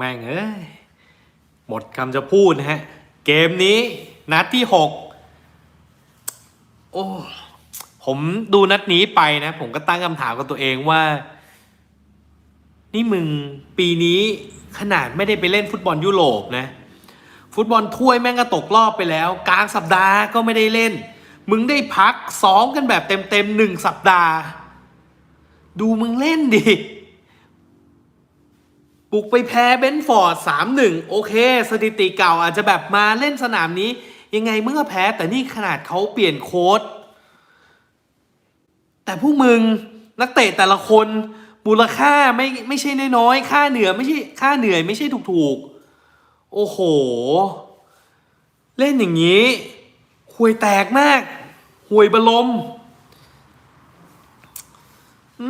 แม่งเอ้ยหมดคำจะพูดนะฮะ เกมนี้นัดที่หกโอ้ผมดูนัดนี้ไปนะ ผมก็ตั้งคำถามกับตัวเองว่า นี่มึงปีนี้ขนาดไม่ได้ไปเล่นฟุตบอลยุโรปนะ ฟุตบอลถ้วยแม่งก็ตกรอบไปแล้ว กลางสัปดาห์ก็ไม่ได้เล่น มึงได้พักซ้อมกันแบบเต็มๆหนึ่งสัปดาห์ ดูมึงเล่นดิ บุกไปแพ้เบนฟอร์ดสามหนึ่งโอเค สถิติเก่าอาจจะแบบมาเล่นสนามนี้ ยังไงเมึงก็แพ้แต่นี่ขนาดเขาเปลี่ยนโค้ดแต่พวกมึงนักเตะแต่ละคนมูลค่าไม่ไม่ใช่น้อยๆค่าเหนื่อยไม่ใช่ค่าเหนื่อยไม่ใช่ถูกๆ โอ้โห เล่นอย่างนี้ห่วยแตกมากห่วยบลม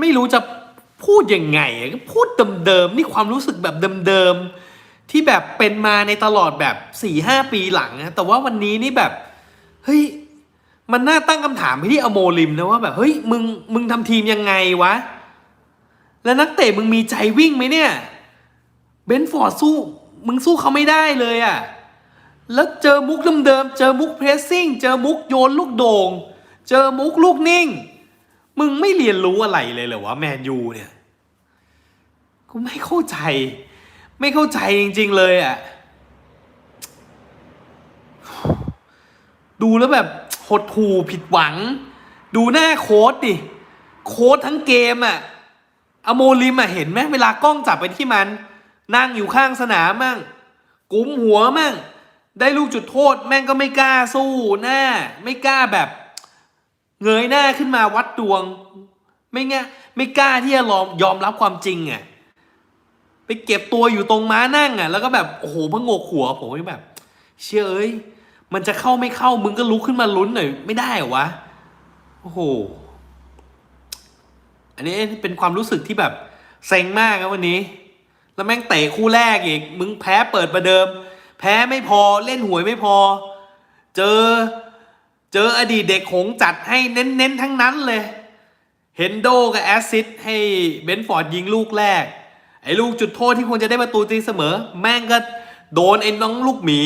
ไม่รู้จะ พูดยังไงก็พูดเดิมๆนี่ความรู้สึกแบบเดิมๆที่แบบเป็นมาในตลอดแบบสี่ห้าปีหลังนะแต่ว่าวันนี้นี่แบบเฮ้ยมันน่าตั้งคำถามไปที่อโมลิมนะว่าแบบเฮ้ยมึงมึงทำทีมยังไงวะ แล้วนักเตะมึงมีใจวิ่งไหมเนี่ยเบนฟอร์ดสู้มึงสู้เขาไม่ได้เลยอะแล้วเจอมุกเดิมๆเจอมุกเพรสซิ่ง เจอมุกโยนลูกโดง่ง เจอมุกลูกนิ่ง มึงไม่เรียนรู้อะไรเลยเหรอวะแมนยูเนี่ยกูไม่เข้าใจ ไม่เข้าใจจริง ๆ เลยอะ่ะดูแล้วแบบหดหู่ผิดหวัง ดูหน้าโค้ดดิโค้ดทั้งเกมอะ่ะอโมลิมอะ่ะเห็นไหมเวลากล้องจับไปที่มัน นั่งอยู่ข้างสนามมั่งกุมหัวมั่งได้ลูกจุดโทษแม่งก็ไม่กล้าสู้หน้า ไม่กล้าแบบ เงยหน้าขึ้นมาวัดดวง ไม่ง่ไม่กล้าที่จะยอมยอมรับความจริงอะไปเก็บตัวอยู่ตรงม้านั่งอะ แล้วก็แบบโอ้โหพะโงกหัวผมแบบ เชื่อเอ้ยมันจะเข้าไม่เข้ามึงก็ลุกขึ้นมาลุ้นหน่อยไม่ได้เหรอวะโอ้โหอันนี้เป็นความรู้สึกที่แบบเซ็งมากครับวันนี้ แล้วแม่งเตะคู่แรกอีก มึงแพ้เปิดประเดิม แพ้ไม่พอเล่นหวยไม่พอ เจอ เจออดีตเด็กหงจัดให้เน้นๆทั้งนั้นเลยเฮนโดกับแอสซิดให้เบนฟอร์ดยิงลูกแรก ไอ้ลูกจุดโทษที่ควรจะได้ประตูตีเสมอ แม่งก็โดนไอ้น้องลูกหมี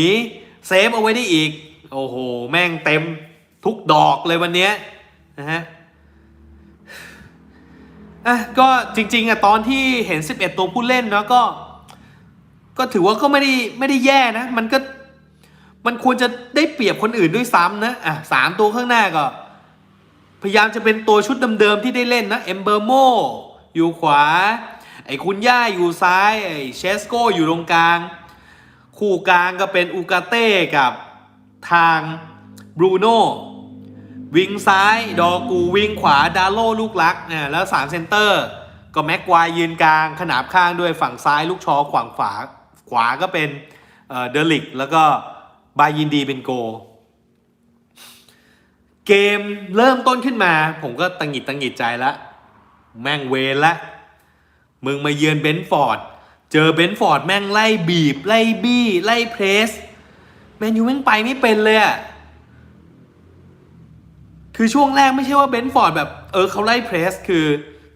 เซฟเอาไว้ได้อีก โอ้โห แม่งเต็มทุกดอกเลยวันนี้นะฮะอะก็จริงๆอะตอนที่เห็น 11 ตัวผู้เล่นเนาะก็ ก็ถือว่าก็ไม่ได้ไม่ได้แย่นะ มันก็ มันควรจะได้เปรียบคนอื่นด้วยซ้ำนะอะสามตัวข้างหน้าก็ พยายามจะเป็นตัวชุดเดิมๆที่ได้เล่นนะเอมเบอร์โมอยู่ขวา ไอ้คุณย่าอยู่ซ้าย ไอ้เชสโกอยู่ตรงกลาง คู่กลางก็เป็นอูกาเต้กับทางบรูโน่วิงซ้าย ดอกูวิงขวา ดาโลลูกลักนะแล้วสามเซนเตอร์ ก็แม็กควายยืนกลาง ขนาบข้างด้วยฝั่งซ้ายลูกชอขวางขวาขวาก็เป็นเอ่อเดลิกแล้วก็ บายินดีเป็นโก เกมเริ่มต้นขึ้นมา ผมก็ตังหงิดตังหงิดใจละ แม่งเวรละ มึงมาเยือนเบนฟอร์ด เจอเบนฟอร์ดแม่งไล่บีบ ไล่บี้ไล่เพรสแมนยูแม่งไปไม่เป็นเลยอะคือช่วงแรกไม่ใช่ว่าเบนฟอร์ดแบบเออเขาไล่เพรสคือ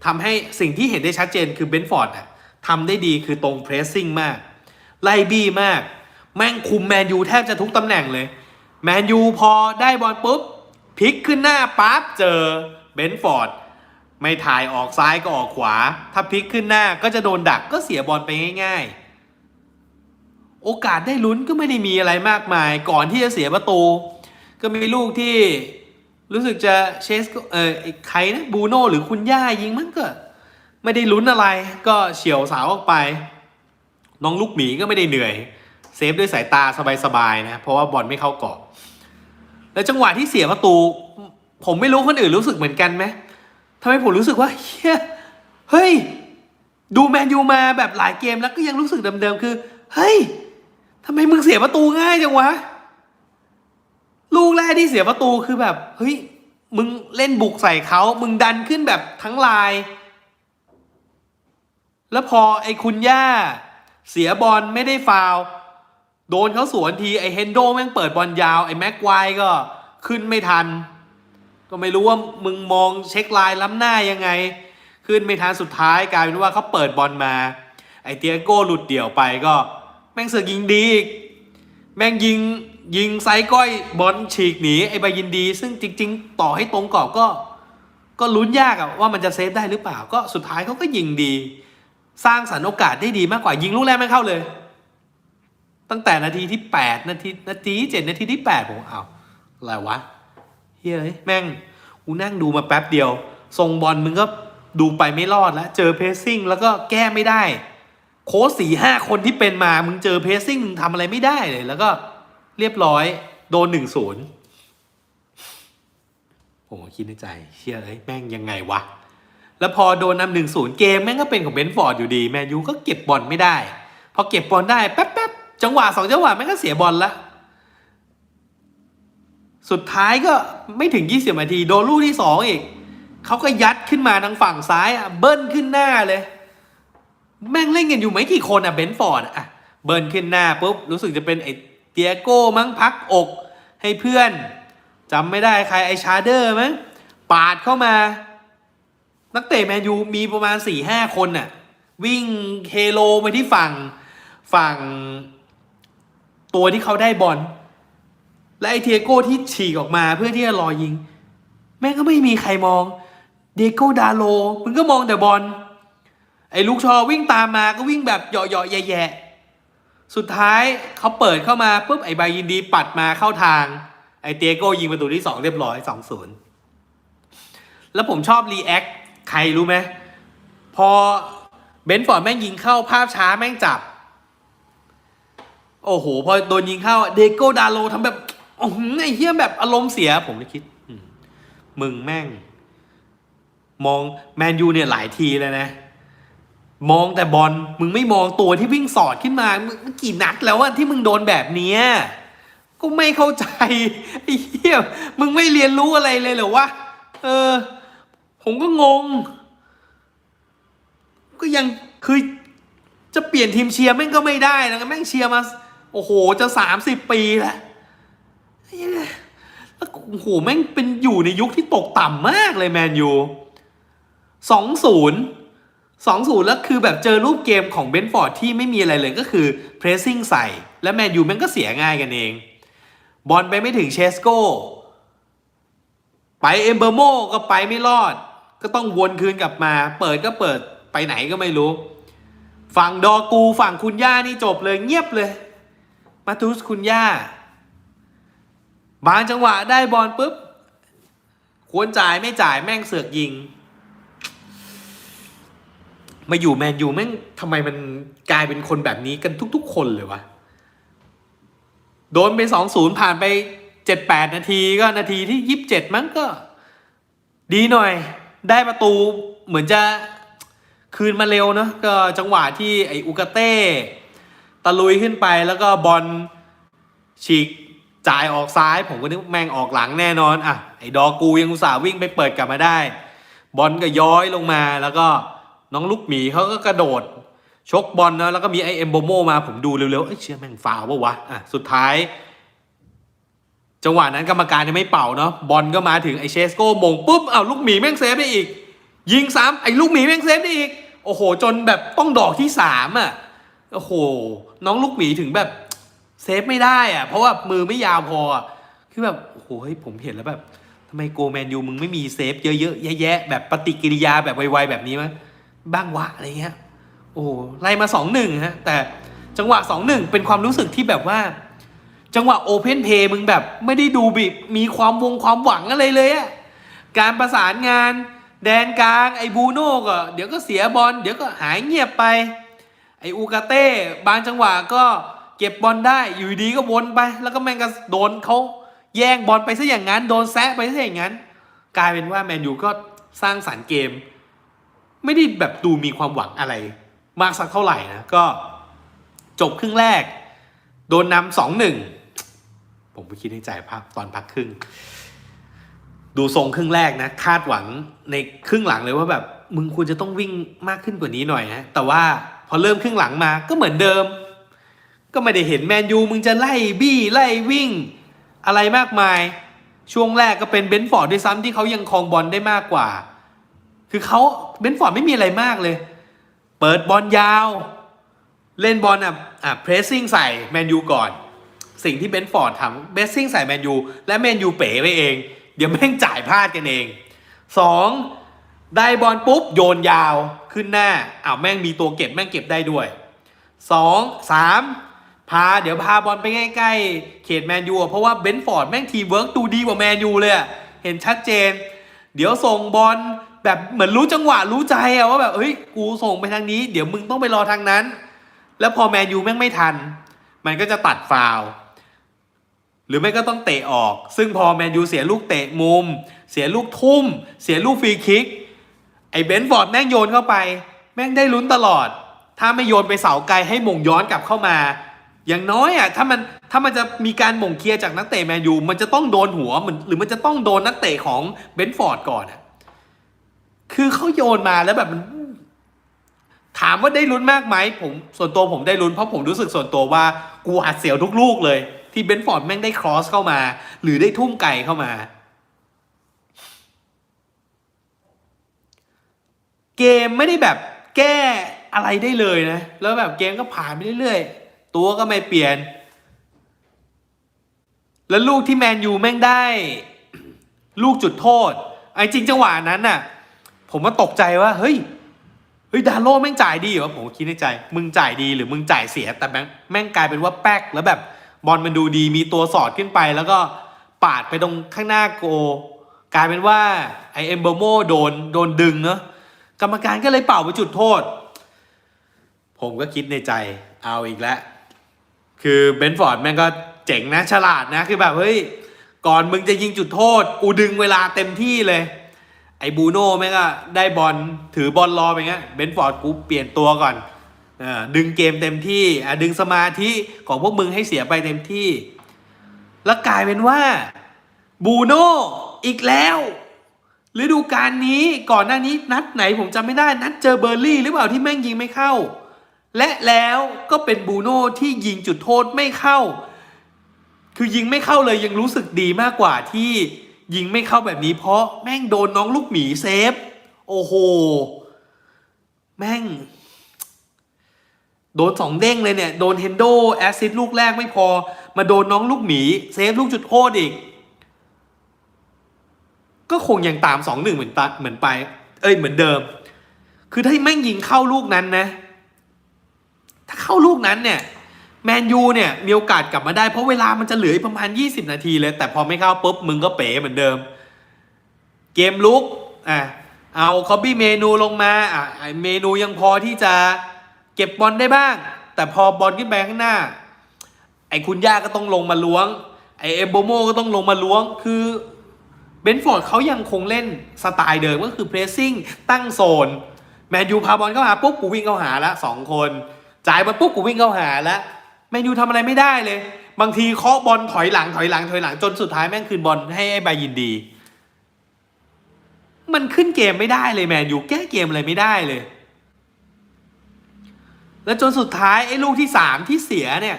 ทำให้สิ่งที่เห็นได้ชัดเจนคือเบนฟอร์ดอะทำได้ดีคือตรงเพรสซิ่งมาก ไล่บี้มาก แม่งคุมแมนยูแทบจะทุกตำแหน่งเลย แมนยูพอได้บอลปุ๊บพลิกขึ้นหน้าปั๊บเจอเบนฟอร์ดไม่ถ่ายออกซ้ายก็ออกขวา ถ้าพลิกขึ้นหน้าก็จะโดนดักก็เสียบอลไปง่าย ๆ โอกาสได้ลุ้นก็ไม่ได้มีอะไรมากมาย ก่อนที่จะเสียประตู ก็มีลูกที่รู้สึกจะเชสก็เออไอ้ใครนะบูโน่หรือคุณย่ายิงมันก็ ไม่ได้ลุ้นอะไร ก็เฉียวสาวออกไป น้องลูกหมีก็ไม่ได้เหนื่อย เซฟด้วยสายตาสบายๆนะ เพราะว่าบอลไม่เข้ากรอบ แล้วจังหวะที่เสียประตู ผมไม่รู้คนอื่นรู้สึกเหมือนกันไหมทำไมผมรู้สึกว่าเฮ้ยเฮ้ย ดูแมนยูมาแบบหลายเกมแล้วก็ยังรู้สึกเดิมๆคือ เฮ้ยทำไมมึงเสียประตูง่ายจังวะ ลูกแรกที่เสียประตูคือแบบ เฮ้ย มึงเล่นบุกใส่เขา มึงดันขึ้นแบบทั้งลาย แล้วพอไอ้คุณย่า เสียบอลไม่ได้ฟาว โดนเขาสวนทีไอเฮนโดแม่งเปิดบอลยาว ไอแม็กไวก็ขึ้นไม่ทัน ก็ไม่รู้ว่ามึงมองเช็คไลน์ล้ำหน้ายังไง ขึ้นไม่ทันสุดท้ายกลายเป็นว่าเขาเปิดบอลมา ไอเตียโก้หลุดเดี่ยวไปก็ แม่งเสือกยิงดีอีกแม่งยิงยิงไซก้อยบอลฉีกหนีไอใบยินดี ซึ่งจริง ๆ ต่อให้ตรงกรอบก็ ก็ลุ้นยากอะว่ามันจะเซฟได้หรือเปล่า ก็สุดท้ายเขาก็ยิงดี สร้างสรรค์โอกาสได้ดีมากกว่ายิงลูกแรกไม่เข้าเลย ตั้งแต่นาทีที่แปดนาทีนาทีเจ็ดนาทีที่แปดผมเอาวอะไรวะเฮ้ยแม่งกูนั่งดูมาแป๊บเดียว ทรงบอลมึงก็ดูไปไม่รอดแล้ว เจอเพสซิ่งแล้วก็แก้ไม่ได้ โค้ชสี่ห้าคนที่เป็นมา มึงเจอเพสซิ่งมึงทำอะไรไม่ได้เลย แล้วก็เรียบร้อย โดนหนึ่งศูนย์ผมคิดในใจเชื่อเลยแม่งยังไงวะ แล้วพอโดนนำหนึ่งศูนย์เกมแม่งก็เป็นของเบนฟอร์ดอยู่ดี แมนยูก็เก็บบอลไม่ได้ พอเก็บบอลได้แป๊บแป๊บ จังหวะสองจังหวะแม่งก็เสียบอลละสุดท้ายก็ไม่ถึง 20นาที โดนลูกที่สองอีก เขาก็ยัดขึ้นมาทางฝั่งซ้ายอะเบิ้ลขึ้นหน้าเลย แม่งเล่นกันอยู่ไม่กี่คนอะเบนฟอร์ดอะ เบิ้ลขึ้นหน้าปุ๊บ รู้สึกจะเป็นไอเตียโก้มั้งพักอกให้เพื่อนจำไม่ได้ใครไอชาเดอร์มั้งปาดเข้ามา นักเตะแมนยูมีประมาณ4ี่ห้าคนน่ะ วิ่งเคโลไปที่ฝั่งฝั่ง ตัวที่เขาได้บอลและไอเทียโก้ที่ฉีกออกมาเพื่อที่จะรอยิง แม่งก็ไม่มีใครมอง เดโก้ดาโลมึงก็มองแต่บอลไอ้ลูกชอวิ่งตามมาก็วิ่งแบบเหยาะๆแย่ๆสุดท้ายเขาเปิดเข้ามาปุ๊บไอ้บยินดีปัดมาเข้าทาง ไอ้เตียโก้ยิงประตูที่สองเรียบร้อยสองศูนย์แล้วผมชอบรีแอคใครรู้ไหมพอเบนฟอร์ดแม่งยิงเข้าภาพช้าแม่งจับ โอ้โห พอโดนยิงเข้าเดโก้ดาโลทำแบบโอ้โหไอ้เหี้ยแบบอารมณ์เสีย ผมเลยคิดมึงแม่ง มองแมนยูเนี่ยหลายทีเลยนะ มองแต่บอลมึงไม่มองตัวที่วิ่งสอดขึ้นมามึงกี่นัดแล้วว่าที่มึงโดนแบบเนี้ยก็ไม่เข้าใจไอ้เหี้ยมึงไม่เรียนรู้อะไรเลยเหรอวะเออ ผมก็งง ก็ยังคือจะเปลี่ยนทีมเชียร์แม่งก็ไม่ได้นะแม่งเชียร์มา โอ้โห จะสามสิบปีแล้วไอ้เหี้ยแล้วโอ้โห แม่งเป็นอยู่ในยุคที่ตกต่ำมากเลยแมนยูสองศูนย์สองศูนย์แล้วคือแบบเจอรูปเกมของเบนฟอร์ดที่ไม่มีอะไรเลยก็คือเพรสซิ่งใส่ และแมนยูแม่งก็เสียง่ายกันเอง บอลไปไม่ถึงเชสโก้ ไปเอมเบอร์โมก็ไปไม่รอด ก็ต้องวนคืนกลับมา เปิดก็เปิดไปไหนก็ไม่รู้ ฝั่งดอกูฝั่งคุณย่านี่จบเลยเงียบเลย มาทูสคุณย่า บางจังหวะได้บอลปุ๊บ ควรจ่ายไม่จ่ายแม่งเสือกยิง มาอยู่แมนยูแม่งทำไมมันกลายเป็นคนแบบนี้กันทุกๆ คนเลยวะ โดนไปสองศูนย์ผ่านไปเจ็ดแปดนาทีก็นาทีที่ยี่สิบเจ็ดมั้งก็ ดีหน่อย ได้ประตูเหมือนจะคืนมาเร็วเนอะก็จังหวะที่ไออุกาเต้ ตะลุยขึ้นไปแล้วก็บอลฉีกจ่ายออกซ้าย ผมก็นึกแม่งออกหลังแน่นอนอะไอ้ดอกูยังอุตส่าห์วิ่งไปเปิดกลับมาได้ บอลก็ย้อยลงมาแล้วก็น้องลูกหมีเขาก็กระโดด ชกบอลนะแล้วก็มีไอเอมโบโมมาผมดูเร็วๆเอ้ยเชื่อแม่งฟาวปะวะอะสุดท้าย จังหวะนั้นกรรมการยังไม่เป่าเนาะบอลก็มาถึงไอเชสโก้มงปุ๊บอ้าวลูกหมีแม่งเซฟได้อีก ยิงซ้ำไอ้ลูกหมีแม่งเซฟได้อีก โอ้โห จนแบบต้องดอกที่สามอะโอ้โห น้องลูกหมีถึงแบบเซฟไม่ได้อะเพราะว่ามือไม่ยาวพอคือแบบโอ้โหผมเห็นแล้วแบบทำไมโกแมนยูมึงไม่มีเซฟเยอะๆแยะๆแบบปฏิกิริยาแบบไวๆแบบนี้มั้ยบ้างวะอะไรเงี้ย โอ้ไล่มาสองหนึ่งฮะแต่จังหวะสองหนึ่งเป็นความรู้สึกที่แบบว่า จังหวะโอเพนเพย์มึงแบบไม่ได้ดูบิมีความวงความหวังอะไรเลยอะการประสานงาน แดนกลางไอ้บูโน่ก็เดี๋ยวก็เสียบอลเดี๋ยวก็หายเงียบไป ไออูกาเต้บางจังหวะก็เก็บบอลได้อยู่ดีก็วนไป แล้วก็แม่งก็โดนเขาแย่งบอลไปซะอย่างนั้น โดนแซะไปซะอย่างนั้น กลายเป็นว่าแมนยูก็สร้างสรรค์เกม ไม่ได้แบบดูมีความหวังอะไร มากสักเท่าไหร่นะ ก็จบครึ่งแรก โดนนำสองหนึ่งผมไปคิดในใจภาพตอนพักครึ่ง ดูทรงครึ่งแรกนะ คาดหวังในครึ่งหลังเลยว่าแบบ มึงควรจะต้องวิ่งมากขึ้นกว่านี้หน่อยนะแต่ว่า พอเริ่มครึ่งหลังมาก็เหมือนเดิม ก็ไม่ได้เห็นแมนยูมึงจะไล่บี้ไล่วิ่ง อะไรมากมาย ช่วงแรกก็เป็นเบนฟอร์ดด้วยซ้ำที่เขายังครองบอลได้มากกว่า คือเขาเบนฟอร์ดไม่มีอะไรมากเลย เปิดบอลยาว เล่นบอลอะอะเพรสซิ่งใส่แมนยูก่อน สิ่งที่เบนฟอร์ดทำเบสซิ่งใส่แมนยูและแมนยูเป๋ไปเอง เดี๋ยวแม่งจ่ายพลาดกันเองสองได้บอลปุ๊บโยนยาว ขึ้นหน้าอ้าวแม่งมีตัวเก็บแม่งเก็บได้ด้วยสองสามพาเดี๋ยวพาบอลไปใกล้ๆเขตแมนยูเพราะว่าเบนฟอร์ดแม่งทีเวิร์กดูดีกว่าแมนยูเลยเห็นชัดเจน เดี๋ยวส่งบอลแบบเหมือนรู้จังหวะรู้ใจอะว่าแบบเฮ้ยกูส่งไปทางนี้ เดี๋ยวมึงต้องไปรอทางนั้น แล้วพอแมนยูแม่งไม่ทัน มันก็จะตัดฟาวล์หรือไม่ก็ต้องเตะออก ซึ่งพอแมนยูเสียลูกเตะมุม เสียลูกทุ่ม เสียลูกฟรีคิก ไอ้เบนฟอร์ดแม่งโยนเข้าไป แม่งได้ลุ้นตลอด ถ้าไม่โยนไปเสาไกลให้มงย้อนกลับเข้ามา อย่างน้อยอะถ้ามันถ้ามันจะมีการมงเคลียร์จากนักเตะแมนยูมันจะต้องโดนหัวมันหรือมันจะต้องโดนนักเตะของเบนฟอร์ดก่อนอะคือเขาโยนมาแล้วแบบมันถามว่าได้ลุ้นมากไหมผมส่วนตัวผมได้ลุ้นเพราะผมรู้สึกส่วนตัวว่ากูหัดเสียวทุกลูกเลย ที่เบนฟอร์ดแม่งได้ครอสเข้ามา หรือได้ทุ่มไก่เข้ามา เกมไม่ได้แบบแก้อะไรได้เลยนะ แล้วแบบเกมก็ผ่านไปเรื่อยๆ ตัวก็ไม่เปลี่ยน แล้วลูกที่แมนยูแม่งได้ ลูกจุดโทษ ไอ้จริงจังหวะนั้นน่ะ ผมมาตกใจว่า เฮ้ย เฮ้ยดาโลแม่งจ่ายดีเหรอผมคิดในใจ มึงจ่ายดีหรือมึงจ่ายเสียแต่แม่งแม่งกลายเป็นว่าแป๊กแล้วแบบบอลมันดูดีมีตัวสอดขึ้นไปแล้วก็ปาดไปตรงข้างหน้าโก กลายเป็นว่าไอเอมเบอร์โมโดนโดนดึงเนาะ กรรมการก็เลยเป่าไปจุดโทษ ผมก็คิดในใจเอาอีกแล้ว คือเบนฟอร์ดแม่งก็เจ๋งนะฉลาดนะคือแบบเฮ้ยก่อนมึงจะยิงจุดโทษ กูดึงเวลาเต็มที่เลย ไอ้บูโน่แม่งก็ได้บอลถือบอลรอไปงั้นเบนฟอร์ดกูเปลี่ยนตัวก่อนอดึงเกมเต็มที่ดึงสมาธิของพวกมึงให้เสียไปเต็มที่ แล้วกลายเป็นว่าบูโน่อีกแล้ว ฤดูกาลนี้ก่อนหน้านี้นัดไหนผมจำไม่ได้นัดเจอเบอร์ลี่หรือเปล่าที่แม่งยิงไม่เข้า และแล้วก็เป็นบูโน่ที่ยิงจุดโทษไม่เข้า คือยิงไม่เข้าเลยยังรู้สึกดีมากกว่าที่ยิงไม่เข้าแบบนี้เพราะแม่งโดนน้องลูกหมีเซฟ โอ้โห แม่ง โดนสองเด้งเลยเนี่ย โดนเฮนโดแอซิสต์ลูกแรกไม่พอ มาโดนน้องลูกหมี เซฟลูกจุดโทษอีก ก็คงยังตามสองหนึ่งเหมือนตเหมือนไป เอ้ยเหมือนเดิม คือถ้าแม่งยิงเข้าลูกนั้นนะ ถ้าเข้าลูกนั้นเนี่ยแมนยูเนี่ยมีโอกาสกลับมาได้เพราะเวลามันจะเหลืออีกประมาณ 20 นาทีเลย แต่พอไม่เข้าปุ๊บมึงก็เป๋เหมือนเดิม เกมลุกอะเอาคอบบี้เมนูลงมาอะเมนูยังพอที่จะเก็บบอลได้บ้าง แต่พอบอลขึ้นไปข้างหน้า ไอ้คุณย่าก็ต้องลงมาล้วง ไอ้เอมโบโมก็ต้องลงมาล้วง คือ บนฟอร์ดเขายังคงเล่นสไตล์เดิมก็คือเพรสซิ่งตั้งโซน แมนยูพาบอลเข้าหาปุ๊บกูวิ่งเข้าหาแล้วสองคน จ่ายบอลปุ๊บกูวิ่งเข้าหาแล้วแมนยูทำอะไรไม่ได้เลย บางทีเคาะบอลถอยหลังถอยหลังถอยหลังจนสุดท้ายแม่งคืนบอลให้ไอ้บายินดี มันขึ้นเกมไม่ได้เลยแมนยูแก้เกมอะไรไม่ได้เลย แล้วจนสุดท้ายไอ้ลูกที่สามที่เสียเนี่ย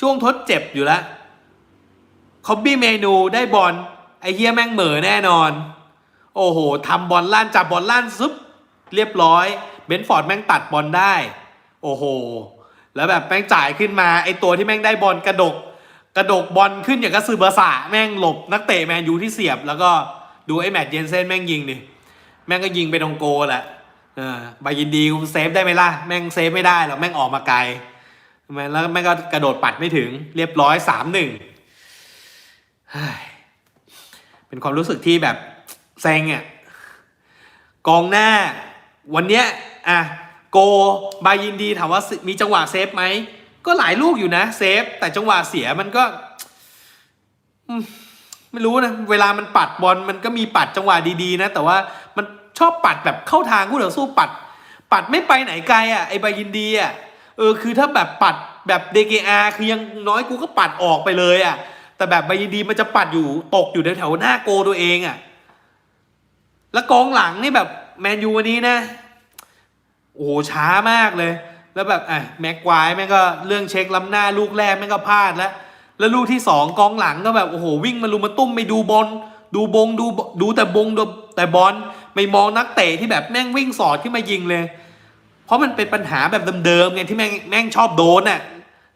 ช่วงทดเจ็บอยู่แล้วคอบบี้เมนูได้บอล ไอ้เฮียแม่งเหม่อแน่นอน โอ้โหทำบอลลั่นจับบอลลั่นซึบเรียบร้อย เบนฟอร์ดแม่งตัดบอลได้ โอ้โห แล้วแบบแม่งจ่ายขึ้นมา ไอ้ตัวที่แม่งได้บอลกระดก กระดกบอลขึ้นอย่างกระสือเบอร์สาแม่งหลบนักเตะแมนยูที่เสียบ แล้วก็ดูไอ้แมตต์เยนเซนแม่งยิงดิ แม่งก็ยิงไปตรงโกแหละเออบายินดีกูเซฟได้ไหมล่ะ แม่งเซฟไม่ได้หรอกแม่งออกมาไกลแล้วแม่งก็กระโดดปัดไม่ถึง เรียบร้อยสามหนึ่ง เป็นความรู้สึกที่แบบเซ็งอะกองหน้า วันเนี้ยอะโกบายินดีถามว่ามีจังหวะเซฟไหมก็หลายลูกอยู่นะเซฟ แต่จังหวะเสียมันก็ไม่รู้นะเวลามันปัดบอลมันก็มีปัดจังหวะดีๆ นะ แต่ว่ามันชอบปัดแบบเข้าทางคู่ต่อสู้ปัด ปัดไม่ไปไหนไกลอะไอ้บายินดีอะเออคือถ้าแบบปัดแบบ DKR คือยังน้อยกูก็ปัดออกไปเลยอะ แต่แบบบายดีมันจะปัดอยู่ตกอยู่แถวๆหน้าโกตัวเองอะ แล้วกองหลังนี่แบบแมนยูวันนี้นะ โอ้โหช้ามากเลย แล้วแบบอะแม็กควายแม่งก็เรื่องเช็คล้ำหน้าลูกแรกแม่งก็พลาดแล้ว แล้วลูกที่สองกองหลังก็แบบโอ้โหวิ่งมาลุมมาตุ้มไม่ดูบอลดูบงดูดูแต่บงดูแต่บอลไม่มองนักเตะที่แบบแม่งวิ่งสอดขึ้นมายิงเลย เพราะมันเป็นปัญหาแบบเดิมๆไงที่แม่งแม่งชอบโดนน่ะ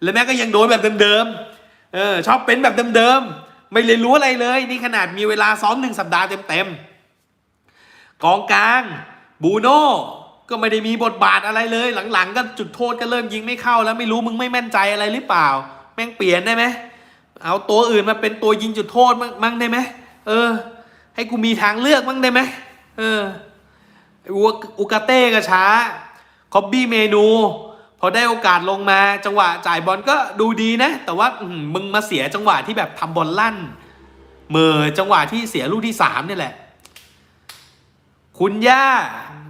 แล้วแม่งก็ยังโดนแบบเดิมๆ เออชอบเป็นแบบเดิมๆ ไม่เรียนรู้อะไรเลย นี่ขนาดมีเวลาซ้อมหนึ่งสัปดาห์เต็มๆ กองกลางบูโน่ก็ไม่ได้มีบทบาทอะไรเลย หลังๆ ก็จุดโทษก็เริ่มยิงไม่เข้า แล้วไม่รู้มึงไม่แม่นใจอะไรหรือเปล่า แม่งเปลี่ยนได้ไหมเอาตัวอื่นมาเป็นตัวยิงจุดโทษมั่งได้ไหมเออ ให้กูมีทางเลือกมั่งได้ไหมเอออุอุกาเต้ก็ช้าคอบบี้เมนู พอได้โอกาสลงมาจังหวะจ่ายบอลก็ดูดีนะ แต่ว่ามึงมาเสียจังหวะที่แบบทำบอลลั่นเหมอจังหวะที่เสียลูกที่สามนี่แหละ คุณย่า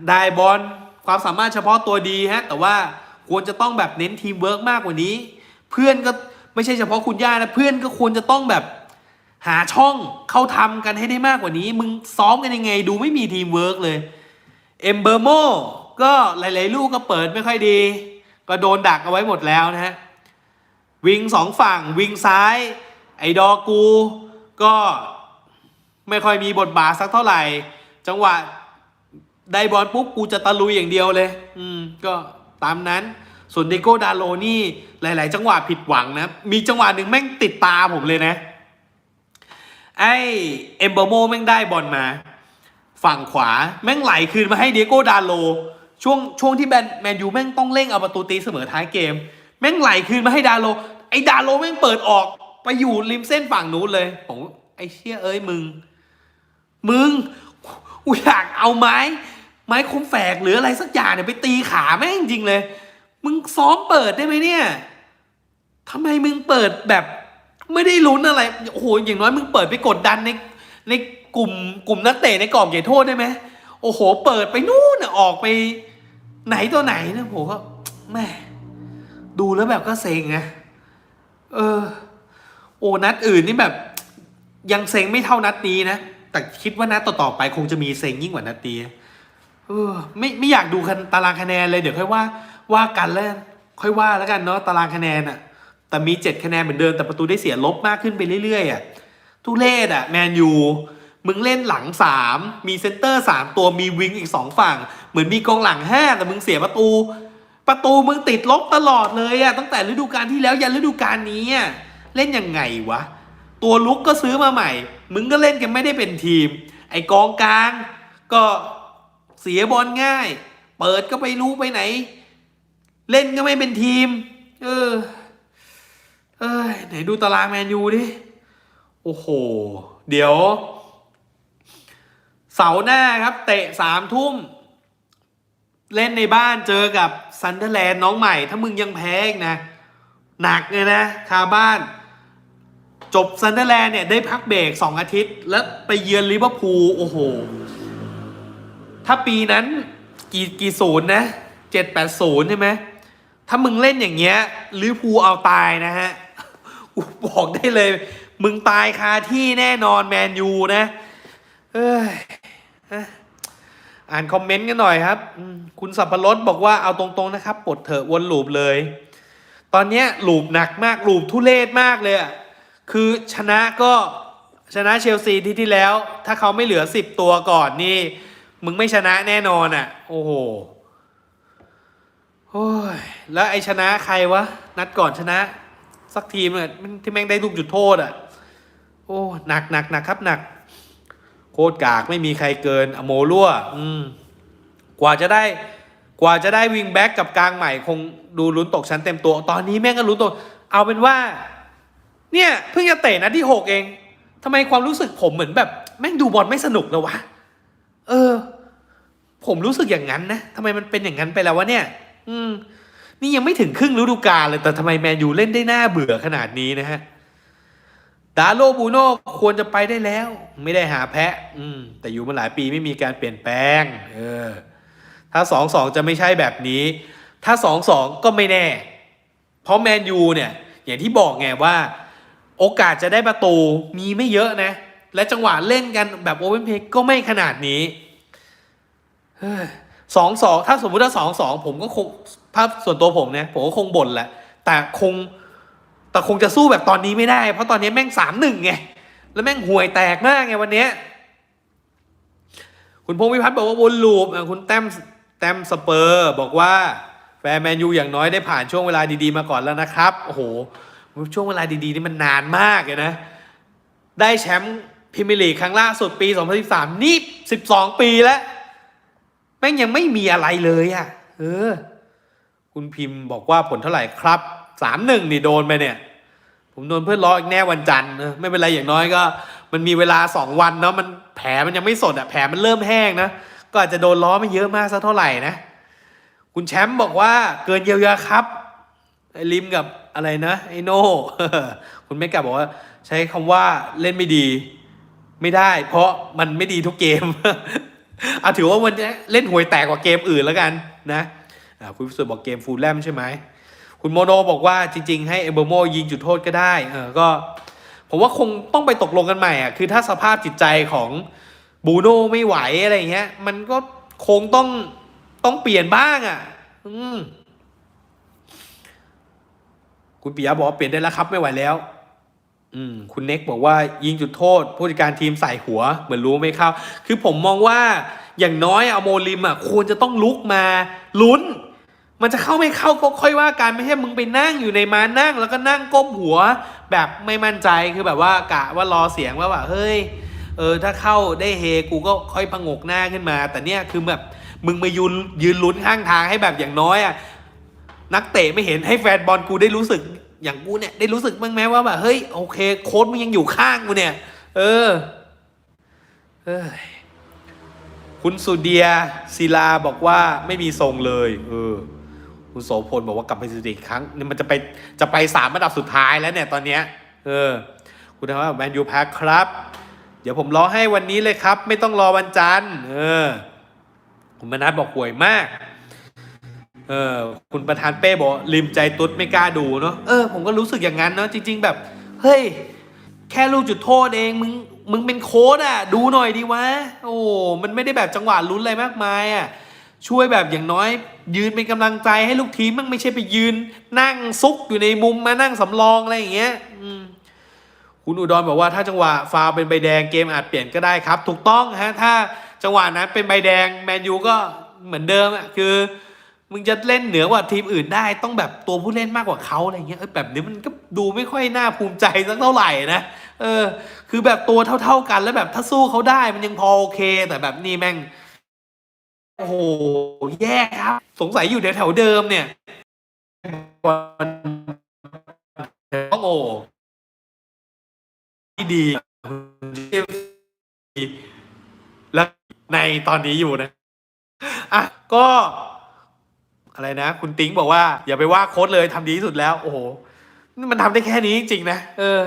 ได้บอลความสามารถเฉพาะตัวดีฮะ แต่ว่าควรจะต้องแบบเน้นทีมเวิร์กมากกว่านี้ เพื่อนก็ไม่ใช่เฉพาะคุณย่านะเพื่อนก็ควรจะต้องแบบหาช่องเข้าทำกันให้ได้มากกว่านี้ มึงซ้อมกันยังไงดูไม่มีทีมเวิร์กเลยเอมเบอร์โมก็หลาย ๆ ลูกก็เปิดไม่ค่อยดี ก็โดนดักเอาไว้หมดแล้วนะฮะวิงสองฝั่งวิงซ้าย ไอ้ดอกูก็ไม่ค่อยมีบทบาทสักเท่าไหร่ จังหวะได้บอลปุ๊บกูจะตะลุยอย่างเดียวเลย อืมก็ตามนั้น ส่วนเดโก้ดาโลนี่หลาย ๆ จังหวะผิดหวังนะ มีจังหวะหนึ่งแม่งติดตาผมเลยนะ ไอเอมเบอร์โมแม่งได้บอลมา ฝั่งขวาแม่งไหลคืนมาให้เดโก้ดาโล ช่วงช่วงที่แมนแมนยูแม่งต้องเร่งเอาประตูตีเสมอท้ายเกม แม่งไหลคืนมาให้ดาโล ไอ้ดาโลแม่งเปิดออกไปอยู่ริมเส้นฝั่งนู้นเลยผมไอ้เชี่ยเอ้ยมึง มึงกูอยากเอาไม้ ไม้คมแฝกหรืออะไรสักอย่างเนี่ยไปตีขาแม่งจริงเลย มึงซ้อมเปิดได้ไหมเนี่ยทำไมมึงเปิดแบบไม่ได้ลุ้นอะไรโอ้โหอย่างน้อยมึงเปิดไปกดดันในในกลุ่มกลุ่มนักเตะในกรอบเขตโทษได้ไหมโอ้โห เปิดไปนู่นน่ะออกไป ไหนตัวไหนนะผมก็แม่ดูแล้วแบบก็เซ็งไงเออ โอ้นัดอื่นนี่แบบ ยังเซ็งไม่เท่านัดนี้นะแต่คิดว่านัดต่อๆไปคงจะมีเซ็งยิ่งกว่านัดนี้เออ ไม่ไม่อยากดูคตารางคะแนนเลยเดี๋ยวค่อยว่าว่ากันแล้วค่อยว่าแล้วกันเนาะตารางคะแนนอะแต่มีเจ็ดคะแนนเหมือนเดิมแต่ประตูได้เสียลบมากขึ้นไปเรื่อยๆอะทุเรศอะแมนยู มึงเล่นหลังสามมีเซนเตอร์สามตัวมีวิงอีกสองฝั่ง เหมือนมีกองหลังห้าแต่มึงเสียประตู ประตูมึงติดลบตลอดเลยอะตั้งแต่ฤดูกาลที่แล้วยันฤดูกาลนี้อะเล่นยังไงวะ ตัวลุกก็ซื้อมาใหม่ มึงก็เล่นกันไม่ได้เป็นทีม ไอ้กองกลาง ก็เสียบอลง่าย เปิดก็ไปรู้ไปไหน เล่นก็ไม่เป็นทีม เออ เอ้ยไหนดูตารางแมนยูดิ โอ้โห เดี๋ยว เสาร์หน้าครับ เตะสามทุ่ม เล่นในบ้านเจอกับซันเดอร์แลนด์น้องใหม่ ถ้ามึงยังแพ้อีกนะ หนักเลยนะคาบ้าน จบซันเดอร์แลนด์เนี่ยได้พักเบรกสองอาทิตย์ แล้วไปเยือนลิเวอร์พูลโอ้โห ถ้าปีนั้นกี่กี่ศูนย์นะเจ็ดแปดศูนย์ใช่ไหมถ้ามึงเล่นอย่างเงี้ยลิเวอร์พูลเอาตายนะฮะบอกได้เลย มึงตายคาที่แน่นอนแมนยูนะ เอ้ย อ่านคอมเมนต์กันหน่อยครับ คุณสับปะรดบอกว่าเอาตรงๆนะครับปลดเถอะวนลูปเลย ตอนนี้ยลูปหนักมากลูปทุเรศมากเลยอะคือชนะก็ชนะเชลซีที่ที่แล้ว ถ้าเขาไม่เหลือสิบตัวก่อนนี่ มึงไม่ชนะแน่นอนอะโอ้โหโอ้ยแล้วไอชนะใครวะ นัดก่อนชนะ สักทีมอะที่แม่งได้ลูกจุดโทษอะโอ้หนักหนักหนักครับหนัก โคตรกากไม่มีใครเกิน อโมรั่วอืมกว่าจะได้ กว่าจะได้วิงแบ็กกับกลางใหม่คงดูลุ้นตกชั้นเต็มตัว ตอนนี้แม่งก็ลุ้นตกเอาเป็นว่า เนี่ยเพิ่งจะเตะนัดที่หกเองทำไมความรู้สึกผมเหมือนแบบ แม่งดูบอลไม่สนุกเลยวะ เออ ผมรู้สึกอย่างนั้นนะทำไมมันเป็นอย่างนั้นไปแล้ววะเนี่ย อืม นี่ยังไม่ถึงครึ่งฤดูกาลเลยแต่ทำไมแมนยูเล่นได้น่าเบื่อขนาดนี้นะฮะ ดาโลบูโน่ควรจะไปได้แล้ว ไม่ได้หาแพะ อืม แต่อยู่มาหลายปีไม่มีการเปลี่ยนแปลง เออ ถ้าสองสองจะไม่ใช่แบบนี้ ถ้าสองสองก็ไม่แน่ เพราะแมนยูเนี่ย อย่างที่บอกไงว่า โอกาสจะได้ประตูมีไม่เยอะนะ และจังหวะเล่นกันแบบโอเ n นเพก็ไม่ขนาดนี้สองสองถ้าสมมุติว่าสองสองผมก็คงภาพส่วนตัวผมเนี่ยผมก็คงบ่นแหละ แต่คง แต่คงจะสู้แบบตอนนี้ไม่ได้ เพราะตอนนี้แม่งสามหนึ่งไง แล้วแม่งห่วยแตกมากไงวันนี้ คุณพงษ์วิพัฒน์บอกว่าวนลูปคุณแต้มแต้มสเปอร์ บอกว่าแฟนแมนยูอย่างน้อยได้ผ่านช่วงเวลาดีๆมาก่อนแล้วนะครับ โอ้โห ช่วงเวลาดีๆนี่มันนานมากเลยนะ ได้แชมป์พรีเมียร์ลีกครั้งล่าสุดปี 2013 นี่ 12 ปีแล้ว แม่งยังไม่มีอะไรเลยอะ่ะ เออ คุณพิมพ์บอกว่าผลเท่าไหร่ครับ 3-1นี่โดนไปเนี่ย ผมโดนเพื่อนล้ออีกแน่วันจันทร์ไม่เป็นไรอย่างน้อยก็ มันมีเวลา2วันเนาะมันแผลมันยังไม่สดอะแผลมันเริ่มแห้งนะก็อาจจะโดนล้อไม่เยอะมากสักเท่าไหร่นะคุณแชมป์บอกว่าเกินเยียวยาครับไอ้ลิมกับอะไรนะไอโน่คุณไม่กลับบอกว่า ใช้คำว่าเล่นไม่ดี ไม่ได้ เพราะมันไม่ดีทุกเกมเอาถือว่าวันนี้เล่นห่วยแตกกว่าเกมอื่นแล้วกันนะคุณสุทธิ์บอกเกมฟูลแลมใช่ไหม คุณโมโนบอกว่าจริง ๆ ให้เอเบอร์โมยิงจุดโทษก็ได้เออก็ผมว่าคงต้องไปตกลงกันใหม่อะคือถ้าสภาพจิตใจของบูโน่ไม่ไหวอะไรเงี้ย มันก็คงต้องต้องเปลี่ยนบ้างอะ อืมคุณปิยะบอกว่าเปลี่ยนได้แล้วครับไม่ไหวแล้ว อืม คุณเน็กบอกว่ายิงจุดโทษ ผู้จัดการทีมใส่หัว เหมือนรู้ไม่เข้า คือผมมองว่าอย่างน้อยเอาโมลิมอะควรจะต้องลุกมาลุ้น มันจะเข้าไม่เข้าก็ค่อยว่ากันไม่ใช่มึงไปนั่งอยู่ในม้านั่ง แล้วก็นั่งก้มหัว แบบไม่มั่นใจคือแบบว่ากะว่ารอเสียงว่าแบบเฮ้ยเออถ้าเข้าได้เฮกูก็ค่อยพงกหน้าขึ้นมา แต่เนี่ยคือแบบมึงมายืนยืนลุ้นข้างทางให้แบบอย่างน้อยอะนักเตะไม่เห็นให้แฟนบอลกูได้รู้สึกอย่างกูเนี่ยได้รู้สึกบ้างไหมว่าแบบเฮ้ยโอเค โค้ดมึงยังอยู่ข้างกูเนี่ย เออเอ้ยคุณสุเดียศิลาบอกว่าไม่มีทรงเลย เออ คุณโสพลบอกว่ากลับไปสิอีกครั้งนี่มันจะไปจะไปสามระดับสุดท้ายแล้วเนี่ยตอนเนี้ยเออคุณธรรมะแมนยูแพ้ครับ เดี๋ยวผมรอให้วันนี้เลยครับ ไม่ต้องรอวันจันทร์เออคุณมนัสบอกห่วยมากเออคุณประธานเป้บอกริมใจตุ๊ดไม่กล้าดูเนาะเออผมก็รู้สึกอย่างนั้นเนาะจริง ๆ แบบ เฮ้ย แค่ลูกจุดโทษเองมึงมึงเป็นโค้ดอะดูหน่อยดีวะโอ้มันไม่ได้แบบจังหวะลุ้นอะไรมากมายอะ ช่วยแบบอย่างน้อย ยืนเป็นกำลังใจให้ลูกทีมมั่งไม่ใช่ไปยืน นั่งซุกอยู่ในมุมมานั่งสำรองอะไรอย่างเงี้ยอืมคุณอุดรบอกว่าถ้าจังหวะฟาวล์เป็นใบแดงเกมอาจเปลี่ยนก็ได้ครับ ถูกต้องฮะถ้าจังหวะนั้นเป็นใบแดงแมนยูก็เหมือนเดิมอะคือ มึงจะเล่นเหนือกว่าทีมอื่นได้ ต้องแบบตัวผู้เล่นมากกว่าเขาอะไรเงี้ยเออแบบนี้มันก็ดูไม่ค่อยน่าภูมิใจสักเท่าไหร่นะเออ คือแบบตัวเท่า ๆกันแล้วแบบถ้าสู้เขาได้มันยังพอโอเค แต่แบบนี่แม่ง โอ้โหแย่ครับ สงสัยอยู่แถวเดิมเนี่ยต้องโอ้ที่ดีและในตอนนี้อยู่นะอะก็ อะไรนะ คุณติ๊งบอกว่า อย่าไปว่าโค้ดเลยทำดีที่สุดแล้ว โอ้โห มันทำได้แค่นี้จริงๆนะ เออ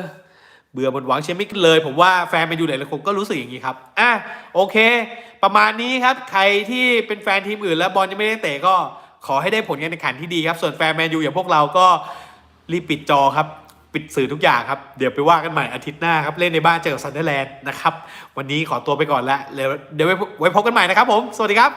เบื่อหมดหวังเชียร์ไม่เลย ผมว่าแฟนไปอยู่ไหนละคนก็รู้สึกอย่างนี้ครับอะโอเค ประมาณนี้ครับใครที่เป็นแฟนทีมอื่นแล้วบอลยังไม่ได้เตะก็ขอให้ได้ผลการแข่งขันที่ดีครับส่วนแฟนแมนยูอย่างพวกเราก็รีบปิดจอครับปิดสื่อทุกอย่างครับ เดี๋ยวไปว่ากันใหม่อาทิตย์หน้าครับ เล่นในบ้านเจอกับซันเดอร์แลนด์นะครับ วันนี้ขอตัวไปก่อนล้วเดี๋ยวไว้พบกันใหม่นะครับผม สวัสดีครับ